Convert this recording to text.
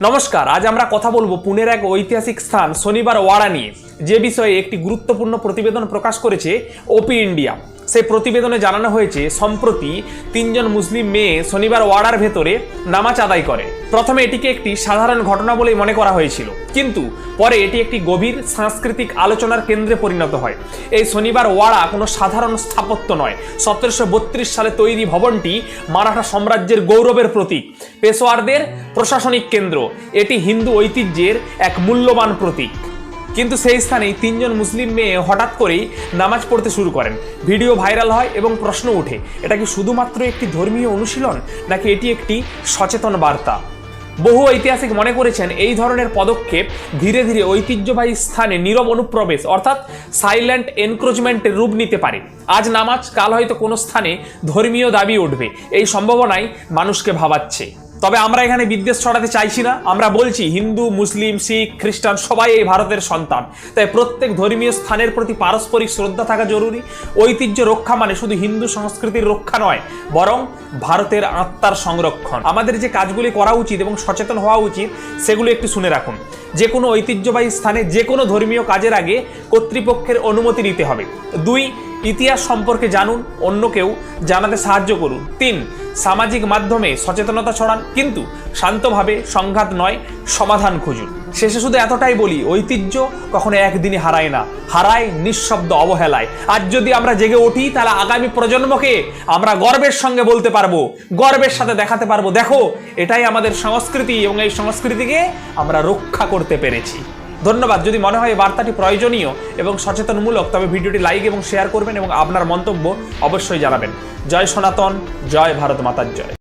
নমস্কার, আজ আমরা কথা বলব পুনের এক ঐতিহাসিক স্থান, শনিবার ওয়াড়া নিয়ে। যে বিষয়ে একটি গুরুত্বপূর্ণ প্রতিবেদন প্রকাশ করেছে ওপি ইন্ডিয়া সেই প্রতিবেদনে জানানো হয়েছে, সম্প্রতি তিনজন মুসলিম মেয়ে শনিবার ওয়াড়ার ভেতরে নামাজ আদায় করে। প্রথমে এটিকে একটি সাধারণ ঘটনা বলেই মনে করা হয়েছিল। কিন্তু পরে এটি একটি গভীর সাংস্কৃতিক আলোচনার কেন্দ্রে পরিণত হয়। এই শনিবার ওয়াড়া কোনো সাধারণ স্থাপত্য নয়। সতেরোশো সালে তৈরি ভবনটি মারাঠা সাম্রাজ্যের গৌরবের প্রতীক, পেশোয়ারদের প্রশাসনিক কেন্দ্র। এটি হিন্দু ঐতিহ্যের এক মূল্যবান প্রতীক। কিন্তু সেই স্থানেই তিনজন মুসলিম মেয়ে হঠাৎ করেই নামাজ পড়তে শুরু করেন। ভিডিও ভাইরাল হয় এবং প্রশ্ন ওঠে, এটা কি শুধুমাত্র একটি ধর্মীয় অনুশীলন, নাকি এটি একটি সচেতন বার্তা? বহু ঐতিহাসিক মনে করেছেন এই ধরনের পদক্ষেপ ধীরে ধীরে ঐতিহ্যবাহী স্থানে নীরব অনুপ্রবেশ, অর্থাৎ সাইলেন্ট এনক্রোচমেন্টের রূপ নিতে পারে। আজ নামাজ, কাল হয়তো কোনো স্থানে ধর্মীয় দাবি উঠবে, এই সম্ভাবনাই মানুষকে ভাবাচ্ছে। তবে আমরা এখানে বিদ্বেষ ছড়াতে চাইছি না। আমরা বলছি, হিন্দু, মুসলিম, শিখ, খ্রিস্টান, সবাই এই ভারতের সন্তান। তাই প্রত্যেক ধর্মীয় স্থানের প্রতি পারস্পরিক শ্রদ্ধা থাকা জরুরি। ঐতিহ্য রক্ষা মানে শুধু হিন্দু সংস্কৃতির রক্ষা নয়, বরং ভারতের আত্মার সংরক্ষণ। আমাদের যে কাজগুলি করা উচিত এবং সচেতন হওয়া উচিত, সেগুলো একটু শুনে রাখুন। যে কোনো ঐতিহ্যবাহী স্থানে যে কোনো ধর্মীয় কাজের আগে কর্তৃপক্ষের অনুমতি নিতে হবে। দুই ইতিহাস সম্পর্কে জানুন অন্যকেও জানাতে সাহায্য করুন। তিন, সামাজিক মাধ্যমে সচেতনতা ছড়ান, কিন্তু শান্তভাবে সংঘাত নয়, সমাধান খুঁজুন। শেষে শুধু এতটাই বলি, ঐতিহ্য কখনো একদিনই হারায় না, হারায় নিঃশব্দ অবহেলায়। আজ যদি আমরা জেগে উঠি, তাহলে আগামী প্রজন্মকে আমরা গর্বের সঙ্গে বলতে পারব, গর্বের সাথে দেখাতে পারব। দেখো, এটাই আমাদের সংস্কৃতি, এবং এই সংস্কৃতিকে আমরা রক্ষা করতে পেরেছি। ধন্যবাদ। যদি মনে হয় বার্তাটি প্রয়োজনীয় এবং সচেতনমূলক, তবে ভিডিওটি লাইক এবং শেয়ার করবেন এবং আপনার মন্তব্য অবশ্যই জানাবেন। জয় সনাতন, জয় ভারত মাতার জয়।